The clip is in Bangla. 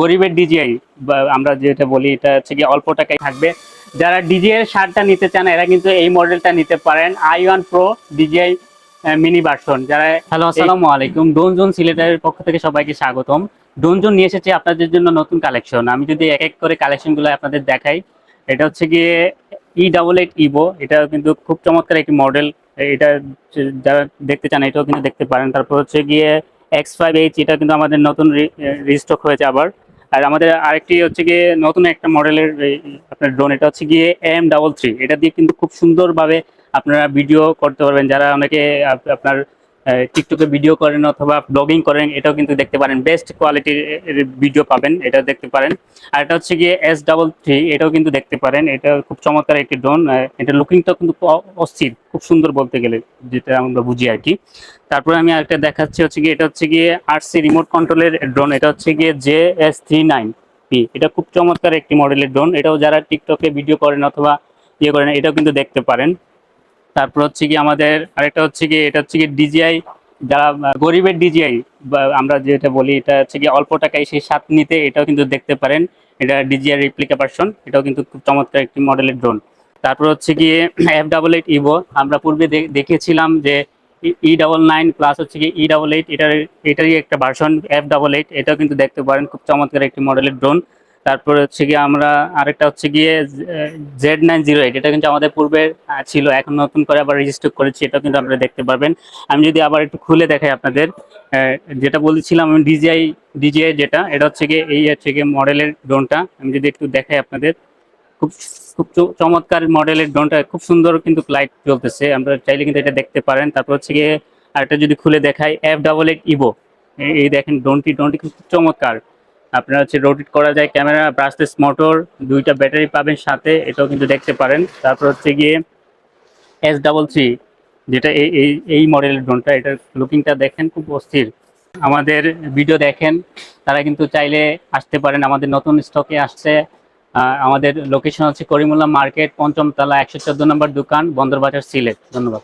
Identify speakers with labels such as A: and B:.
A: গরিবের ডিজিআই আমরা যেটা বলি এটা হচ্ছে কি অল্প টাকায় থাকবে। যারা ডিজিআই শার্টটা নিতে চান এরা কিন্তু এই মডেলটা নিতে পারেন I one pro DJI mini version যারা হ্যালো আসসালামু আলাইকুম। ডোনজোন সিলেটের পক্ষ থেকে সবাইকে স্বাগতম। ডোনজোন নিয়ে এসেছে আপনাদের জন্য নতুন কালেকশন আমি যদি এক এক করে কালেকশনগুলো আপনাদের দেখাই এটা হচ্ছে গিয়ে ই ডাবল এইট ইভো এটা কিন্তু খুব চমৎকার একটি মডেল এটা যারা দেখতে চান এটাও কিন্তু দেখতে পারেন। তারপর হচ্ছে গিয়ে এক্স ফাইভ এইচ এটা কিন্তু আমাদের নতুন রিস্টক হয়েছে আবার। আর আমাদের আরেকটি হচ্ছে গিয়ে নতুন একটা মডেলের আপনার ড্রোন এটা হচ্ছে গিয়ে এম ডাবল থ্রি এটা দিয়ে কিন্তু খুব সুন্দরভাবে আপনারা ভিডিও করতে পারবেন। যারা অনেকে আপনার টিকটকে ভিডিও করেন অথবা ব্লগিং করেন, এটাও কিন্তু দেখতে পারেন। বেস্ট কোয়ালিটির ভিডিও পাবেন, এটা দেখতে পারেন। আর এটা হচ্ছে গিয়ে এস ডাবল থ্রি এটাও কিন্তু দেখতে পারেন। এটা খুব চমৎকার একটি ড্রোন এটা লুকিংটাও কিন্তু অস্থির, খুব সুন্দর বলতে গেলে, যেটা আমরা বুঝি আর কি। তারপরে আমি আরেকটা দেখাচ্ছি হচ্ছে গিয়ে, এটা হচ্ছে গিয়ে আরসি রিমোট কন্ট্রোলের ড্রোন এটা হচ্ছে গিয়ে J S three nine P এটা খুব চমৎকার একটি মডেলের ড্রোন এটাও যারা টিকটকে ভিডিও করেন অথবা ইয়ে করেন, এটাও কিন্তু দেখতে পারেন। তারপর হচ্ছে কি আমাদের আরেকটা হচ্ছে কি, এটা হচ্ছে কি ডিজিআই যারা গরিবের ডিজিআই আমরা যেটা বলি, এটা হচ্ছে কি অল্প টাকায় সেই স্বাদ নিতে এটাও কিন্তু দেখতে পারেন। এটা ডিজিআই রিপ্লিকা ভার্সন এটাও কিন্তু খুব চমৎকার একটি মডেলের ড্রোন তারপর হচ্ছে গিয়ে এফ ডাবল এইট ইভো আমরা পূর্বে দেখেছিলাম যে ই ডাবল নাইন প্লাস হচ্ছে কি ই ডাবল এইট এটার, এটারই একটা ভার্সন এফ ডাবল এইট এটাও কিন্তু দেখতে পারেন, খুব চমৎকার একটি মডেলের ড্রোন তারপরে হচ্ছে গিয়ে আমরা আরেকটা হচ্ছে গিয়ে জেড নাইন জিরো এইট এটা কিন্তু আমাদের পূর্বে ছিল, এখন নতুন করে আবার রেজিস্টার করেছি, এটাও কিন্তু আপনারা দেখতে পারবেন। আমি যদি আবার একটু খুলে দেখাই আপনাদের যেটা বলেছিলাম, আমি ডিজিআই ডিজিআই যেটা, এটা হচ্ছে গিয়ে এই হচ্ছে গিয়ে মডেলের ড্রোনটা আমি যদি একটু দেখাই আপনাদের, খুব খুব চমৎকার মডেলের ড্রোনটা খুব সুন্দর কিন্তু লাইট চলতেছে। আমরা চাইলে কিন্তু এটা দেখতে পারেন। তারপর হচ্ছে গিয়ে আরেকটা যদি খুলে দেখাই এফ ডাবল এইট ইভো এই দেখেন ড্রোনটি ড্রোনটি খুব চমৎকার। আপনার হচ্ছে রোটেট করা যায় ক্যামেরা ব্রাসলেস মোটর দুইটা ব্যাটারি পাবেন সাথে, এটাও কিন্তু দেখতে পারেন। তারপর হচ্ছে গিয়ে এস ডাবল থ্রি যেটা এই এই এই মডেলের ড্রোনটা এটার লুকিংটা দেখেন, খুব অস্থির। আমাদের ভিডিও দেখেন, তারা কিন্তু চাইলে আসতে পারেন। আমাদের নতুন স্টকে আসছে। আমাদের লোকেশন হচ্ছে করিমুল্লাহ মার্কেট পঞ্চম তলা একশো চোদ্দ নম্বর দোকান, বন্দরবাজার সিলেট। ধন্যবাদ।